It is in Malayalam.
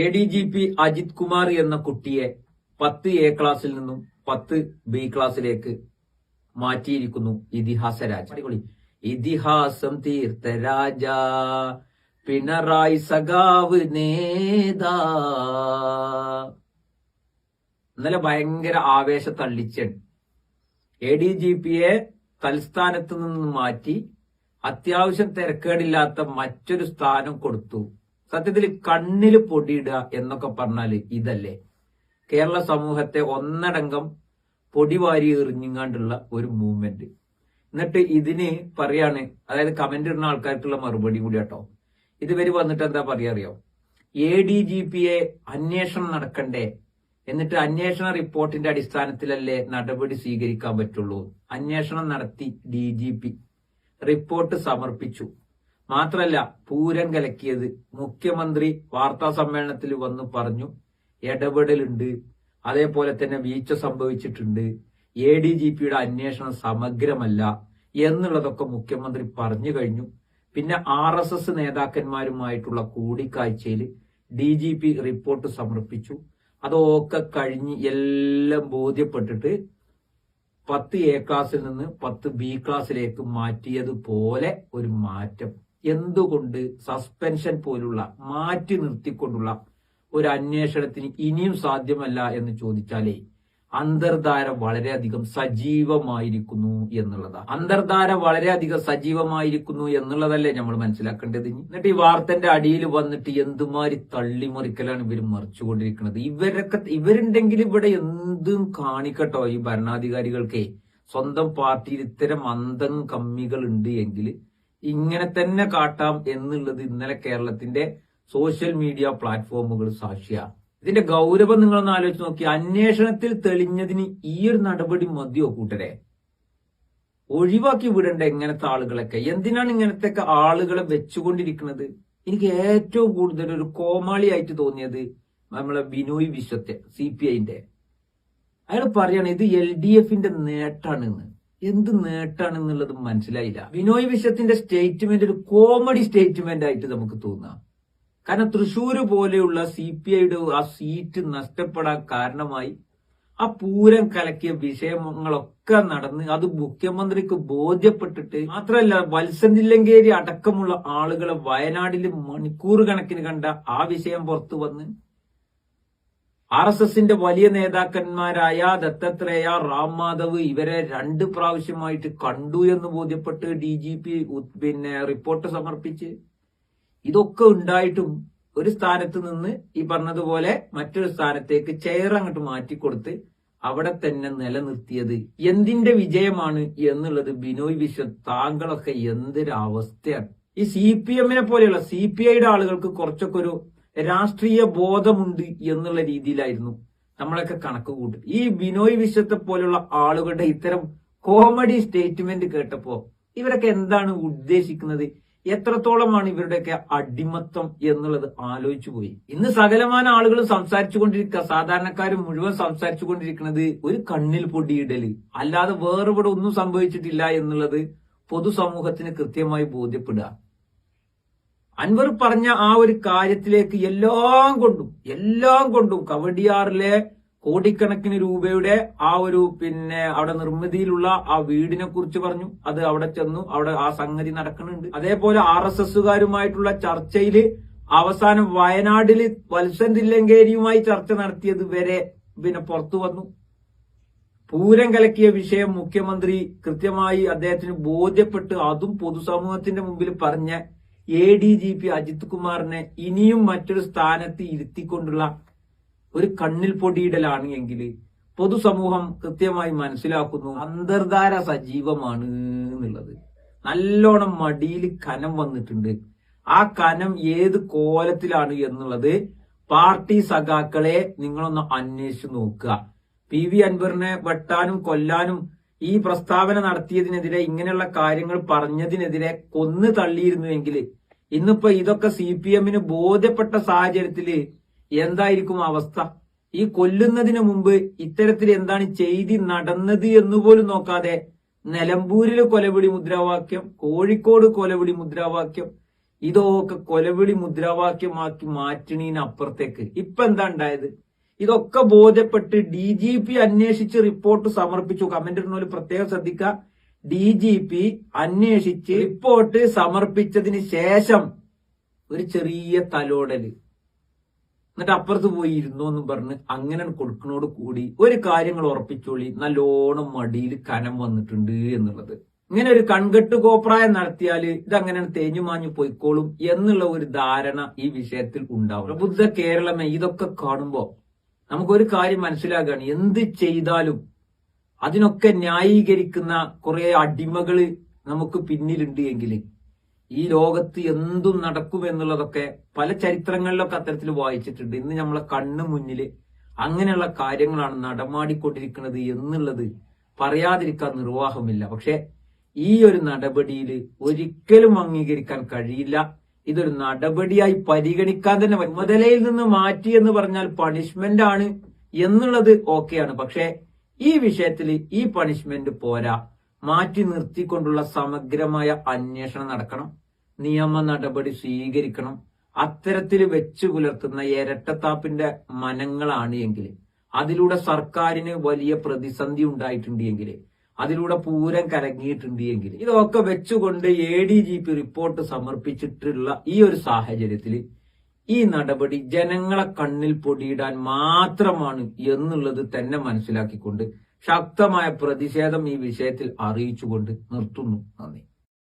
A D G P Ajith Kumar എന്ന കുട്ടിയെ പത്ത് എ ക്ലാസ്സിൽ നിന്നും പത്ത് ബി ക്ലാസ്സിലേക്ക് മാറ്റിയിരിക്കുന്നു ഇതിഹാസ രാജ. ഇതിഹാസം തീർത്ത രാജ പിണറായി സഖാവ് നേതാ. ഇന്നലെ ഭയങ്കര ആവേശ തള്ളിച്ചൻ എ ഡി ജി പിയെ തൽസ്ഥാനത്ത് നിന്ന് മാറ്റി അത്യാവശ്യം തിരക്കേടില്ലാത്ത മറ്റൊരു സ്ഥാനം കൊടുത്തു. സത്യത്തിൽ കണ്ണിൽ പൊടിയിടുക എന്നൊക്കെ പറഞ്ഞാൽ ഇതല്ലേ? കേരള സമൂഹത്തെ ഒന്നടങ്കം പൊടിവാരി എറിഞ്ഞിങ്ങാണ്ടുള്ള ഒരു മൂവ്മെന്റ് എന്നിട്ട് ഇതിന് പറയാണ് അതായത് കമന്റ് ഇടുന്ന ആൾക്കാർക്കുള്ള മറുപടി കൂടി കേട്ടോ. ഇതുവരെ വന്നിട്ട് എന്താ പറയാ അറിയോ? എ ഡി ജി പിയെ അന്വേഷണം നടക്കണ്ടേ? എന്നിട്ട് അന്വേഷണ റിപ്പോർട്ടിന്റെ അടിസ്ഥാനത്തിലല്ലേ നടപടി സ്വീകരിക്കാൻ പറ്റുള്ളൂ? അന്വേഷണം നടത്തി ഡി റിപ്പോർട്ട് സമർപ്പിച്ചു. മാത്രല്ല പൂരം കലക്കിയത് മുഖ്യമന്ത്രി വാർത്താ സമ്മേളനത്തിൽ വന്ന് പറഞ്ഞു ഇടപെടലുണ്ട്. അതേപോലെ തന്നെ വീഴ്ച സംഭവിച്ചിട്ടുണ്ട്. എ ഡി ജി പിയുടെ അന്വേഷണം സമഗ്രമല്ല എന്നുള്ളതൊക്കെ മുഖ്യമന്ത്രി പറഞ്ഞു കഴിഞ്ഞു. പിന്നെ ആർ എസ് എസ് നേതാക്കന്മാരുമായിട്ടുള്ള കൂടിക്കാഴ്ചയിൽ ഡി ജി പി റിപ്പോർട്ട് സമർപ്പിച്ചു. അതൊക്കെ കഴിഞ്ഞ് എല്ലാം ബോധ്യപ്പെട്ടിട്ട് പത്ത് എ ക്ലാസ്സിൽ നിന്ന് പത്ത് ബി ക്ലാസ്സിലേക്ക് മാറ്റിയതുപോലെ ഒരു മാറ്റം. എന്തുകൊണ്ട് സസ്പെൻഷൻ പോലുള്ള മാറ്റി നിർത്തിക്കൊണ്ടുള്ള ഒരു അന്വേഷണത്തിന് ഇനിയും സാധ്യമല്ല എന്ന് ചോദിച്ചാലേ അന്തർധാര വളരെയധികം സജീവമായിരിക്കുന്നു എന്നുള്ളതാണ് അന്തർധാര വളരെയധികം സജീവമായിരിക്കുന്നു എന്നുള്ളതല്ലേ നമ്മൾ മനസ്സിലാക്കേണ്ടത്? എന്നിട്ട് ഈ വാർത്തന്റെ അടിയിൽ വന്നിട്ട് എന്തുമാതിരി തള്ളിമറിക്കലാണ് ഇവർ മറിച്ചുകൊണ്ടിരിക്കുന്നത്? ഇവരൊക്കെ ഇവരുണ്ടെങ്കിൽ ഇവിടെ എന്തും കാണിക്കട്ടോ ഈ ഭരണാധികാരികൾക്കേ? സ്വന്തം പാർട്ടിയിൽ ഇത്തരം അന്തം കമ്മികൾ ഉണ്ട് എങ്കിൽ ഇങ്ങനെ തന്നെ കാട്ടാം എന്നുള്ളത് ഇന്നലെ കേരളത്തിന്റെ സോഷ്യൽ മീഡിയ പ്ലാറ്റ്ഫോമുകൾ സാക്ഷിയാണ് ഇതിന്റെ ഗൗരവം നിങ്ങൾ ഒന്ന് ആലോചിച്ച് നോക്കി. അന്വേഷണത്തിൽ തെളിഞ്ഞതിന് ഈ ഒരു നടപടി മതിയോ കൂട്ടരെ? ഒഴിവാക്കി വിടേണ്ട ഇങ്ങനത്തെ ആളുകളൊക്കെ. എന്തിനാണ് ഇങ്ങനത്തെ ആളുകളെ വെച്ചുകൊണ്ടിരിക്കുന്നത്? എനിക്ക് ഏറ്റവും കൂടുതൽ ഒരു കോമാളിയായിട്ട് തോന്നിയത് നമ്മളെ ബിനോയ് വിശ്വത്തെ സി പി ഐന്റെ അയാൾ പറയാണ് ഇത് എൽ ഡി എഫിന്റെ നേട്ടാണെന്ന് എന്ത് നേട്ടാണെന്നുള്ളത് മനസ്സിലായില്ല. വിനോയ് വിശ്വത്തിന്റെ സ്റ്റേറ്റ്മെന്റ് ഒരു കോമഡി സ്റ്റേറ്റ്മെന്റ് ആയിട്ട് നമുക്ക് തോന്നാം. കാരണം തൃശൂർ പോലെയുള്ള സി പി ഐയുടെ ആ സീറ്റ് നഷ്ടപ്പെടാൻ കാരണമായി ആ പൂരം കലക്കിയ വിഷയങ്ങളൊക്കെ നടന്ന് അത് മുഖ്യമന്ത്രിക്ക് ബോധ്യപ്പെട്ടിട്ട് മാത്രമല്ല വത്സന്തില്ലങ്കേരി അടക്കമുള്ള ആളുകളെ വയനാടിൽ മണിക്കൂർ കണക്കിന് കണ്ട ആ വിഷയം പുറത്തു വന്ന് ആർ എസ് എസിന്റെ വലിയ നേതാക്കന്മാരായ ദത്തത്രേയ റാം മാധവ് ഇവരെ രണ്ട് പ്രാവശ്യമായിട്ട് കണ്ടു എന്ന് ബോധ്യപ്പെട്ട് ഡി ജി പി പിന്നെ റിപ്പോർട്ട് സമർപ്പിച്ച്. ഇതൊക്കെ ഉണ്ടായിട്ടും ഒരു സ്ഥാനത്ത് നിന്ന് ഈ പറഞ്ഞതുപോലെ മറ്റൊരു സ്ഥാനത്തേക്ക് ചെയർ അങ്ങോട്ട് മാറ്റിക്കൊടുത്ത് അവിടെ തന്നെ നിലനിർത്തിയത് എന്തിന്റെ വിജയമാണ് എന്നുള്ളത് ബിനോയ് വിശ്വം താങ്കളൊക്കെ എന്തൊരവസ്ഥയാണ്. ഈ സി പി എമ്മിനെ പോലെയുള്ള സി പി ഐയുടെ ആളുകൾക്ക് കുറച്ചൊക്കെ ഒരു രാഷ്ട്രീയ ബോധമുണ്ട് എന്നുള്ള രീതിയിലായിരുന്നു നമ്മളൊക്കെ കണക്ക് കൂട്ടും. ഈ ബിനോയ് വിശ്വത്തെ പോലുള്ള ആളുകളുടെ ഇത്തരം കോമഡി സ്റ്റേറ്റ്മെന്റ് കേട്ടപ്പോ ഇവരൊക്കെ എന്താണ് ഉദ്ദേശിക്കുന്നത്? എത്രത്തോളമാണ് ഇവരുടെയൊക്കെ അടിമത്തം എന്നുള്ളത് ആലോചിച്ചു പോയി. ഇന്ന് സകലമാന ആളുകളും സംസാരിച്ചു കൊണ്ടിരിക്കുക സാധാരണക്കാരും മുഴുവൻ സംസാരിച്ചു കൊണ്ടിരിക്കുന്നത് ഒരു കണ്ണിൽ പൊടിയിടൽ. അല്ലാതെ വേറെ ഇവിടെ ഒന്നും സംഭവിച്ചിട്ടില്ല എന്നുള്ളത് പൊതുസമൂഹത്തിന് കൃത്യമായി ബോധ്യപ്പെടുക. അൻവർ പറഞ്ഞ ആ ഒരു കാര്യത്തിലേക്ക് എല്ലാം കൊണ്ടും എല്ലാം കൊണ്ടും കവടിയാറിലെ കോടിക്കണക്കിന് രൂപയുടെ ആ ഒരു പിന്നെ അവിടെ നിർമ്മിതിയിലുള്ള ആ വീടിനെ കുറിച്ച് പറഞ്ഞു. അത് അവിടെ ചെന്നു. അവിടെ ആ സംഗതി നടക്കുന്നുണ്ട്. അതേപോലെ ആർ എസ് എസുകാരുമായിട്ടുള്ള ചർച്ചയിൽ അവസാനം വയനാട്ടിൽ വത്സൻ തില്ലങ്കേരിയുമായി ചർച്ച നടത്തിയത് വരെ പിന്നെ പുറത്തു വന്നു. പൂരം കലക്കിയ വിഷയം മുഖ്യമന്ത്രി കൃത്യമായി അദ്ദേഹത്തിന് ബോധ്യപ്പെട്ട് അതും പൊതുസമൂഹത്തിന്റെ മുമ്പിൽ പറഞ്ഞ A D G P Ajith കുമാറിനെ ഇനിയും മറ്റൊരു സ്ഥാനത്ത് ഇരുത്തിക്കൊണ്ടുള്ള ഒരു കണ്ണിൽ പൊടിയിടലാണ് എങ്കിൽ പൊതുസമൂഹം കൃത്യമായി മനസ്സിലാക്കുന്നു അന്തർധാര സജീവമാണ് എന്നുള്ളത്. നല്ലോണം മടിയിൽ കനം വന്നിട്ടുണ്ട്. ആ കനം ഏത് കോലത്തിലാണ് എന്നുള്ളത് പാർട്ടി സഖാക്കളെ നിങ്ങളൊന്ന് അന്വേഷിച്ചു നോക്കുക. പി വി അൻവറിനെ വെട്ടാനും കൊല്ലാനും ഈ പ്രസ്താവന നടത്തിയതിനെതിരെ ഇങ്ങനെയുള്ള കാര്യങ്ങൾ പറഞ്ഞതിനെതിരെ കൊന്നു തള്ളിയിരുന്നുവെങ്കിൽ ഇന്നിപ്പോ ഇതൊക്കെ സി പി എമ്മിന് ബോധ്യപ്പെട്ട സാഹചര്യത്തിൽ എന്തായിരിക്കും അവസ്ഥ? ഈ കൊല്ലുന്നതിന് മുമ്പ് ഇത്തരത്തിൽ എന്താണ് ചെയ്തി നടന്നത് എന്നുപോലും നോക്കാതെ നിലമ്പൂരിൽ കൊലവിളി മുദ്രാവാക്യം കോഴിക്കോട് കൊലവിളി മുദ്രാവാക്യം ഇതൊക്കെ കൊലവിളി മുദ്രാവാക്യമാക്കി മാറ്റണീനപ്പുറത്തേക്ക്. ഇപ്പൊ എന്താ ഉണ്ടായത്? ഇതൊക്കെ ബോധ്യപ്പെട്ട് ഡി ജി പി അന്വേഷിച്ച് റിപ്പോർട്ട് സമർപ്പിച്ചു. കമന്റ് ഇടുന്നവര് പ്രത്യേകം ശ്രദ്ധിക്കുക. ഡി ജി പി അന്വേഷിച്ച് റിപ്പോർട്ട് സമർപ്പിച്ചതിന് ശേഷം ഒരു ചെറിയ തലോടൽ. എന്നിട്ട് അപ്പുറത്ത് പോയി ഇരുന്നു എന്ന് പറഞ്ഞ് അങ്ങനെ കൊടുക്കണോട് കൂടി ഒരു കാര്യങ്ങൾ ഉറപ്പിച്ചോളി. നല്ലോണം മടിയിൽ കനം വന്നിട്ടുണ്ട് എന്നുള്ളത്. ഇങ്ങനെ ഒരു കൺകെട്ട് കോപ്രായം നടത്തിയാൽ ഇതങ്ങനെ തേഞ്ഞു മാഞ്ഞു പൊയ്ക്കോളും എന്നുള്ള ഒരു ധാരണ ഈ വിഷയത്തിൽ ഉണ്ടാവും. പ്രബുദ്ധ കേരളമേ ഇതൊക്കെ കാണുമ്പോ നമുക്കൊരു കാര്യം മനസ്സിലാക്കുകയാണ് എന്ത് ചെയ്താലും അതിനൊക്കെ ന്യായീകരിക്കുന്ന കുറെ അടിമകൾ നമുക്ക് പിന്നിലുണ്ട് എങ്കിൽ ഈ ലോകത്ത് എന്തും നടക്കും എന്നുള്ളതൊക്കെ പല ചരിത്രങ്ങളിലൊക്കെ അത്തരത്തിൽ വായിച്ചിട്ടുണ്ട്. ഇന്ന് നമ്മളെ കണ്ണു മുന്നിൽ അങ്ങനെയുള്ള കാര്യങ്ങളാണ് നടമാടിക്കൊണ്ടിരിക്കുന്നത് എന്നുള്ളത് പറയാതിരിക്കാൻ നിർവാഹമില്ല. പക്ഷെ ഈ ഒരു നടപടിയിൽ ഒരിക്കലും അംഗീകരിക്കാൻ കഴിയില്ല. ഇതൊരു നടപടിയായി പരിഗണിക്കാൻ തന്നെ ചുമതലയിൽ നിന്ന് മാറ്റി എന്ന് പറഞ്ഞാൽ പണിഷ്മെന്റ് ആണ് എന്നുള്ളത് ഓക്കെയാണ് പക്ഷേ ഈ വിഷയത്തിൽ ഈ പണിഷ്മെന്റ് പോരാ. മാറ്റി നിർത്തിക്കൊണ്ടുള്ള സമഗ്രമായ അന്വേഷണം നടക്കണം. നിയമ നടപടി സ്വീകരിക്കണം. അത്തരത്തിൽ വെച്ചു പുലർത്തുന്ന ഇരട്ടത്താപ്പിന്റെ മനങ്ങളാണ് എങ്കിൽ അതിലൂടെ സർക്കാരിന് വലിയ പ്രതിസന്ധി ഉണ്ടായിട്ടുണ്ട് എങ്കിൽ അതിലൂടെ പൂരം കലങ്ങിയിട്ടുണ്ട് എങ്കിൽ ഇതൊക്കെ വെച്ചുകൊണ്ട് A D G P report സമർപ്പിച്ചിട്ടുള്ള ഈ ഒരു സാഹചര്യത്തിൽ ഈ നടപടി ജനങ്ങളെ കണ്ണിൽ പൊടിയിടാൻ മാത്രമാണ് എന്നുള്ളത് തന്നെ മനസ്സിലാക്കിക്കൊണ്ട് ശക്തമായ പ്രതിഷേധം ഈ വിഷയത്തിൽ അറിയിച്ചുകൊണ്ട് നിർത്തുന്നു. നന്ദി.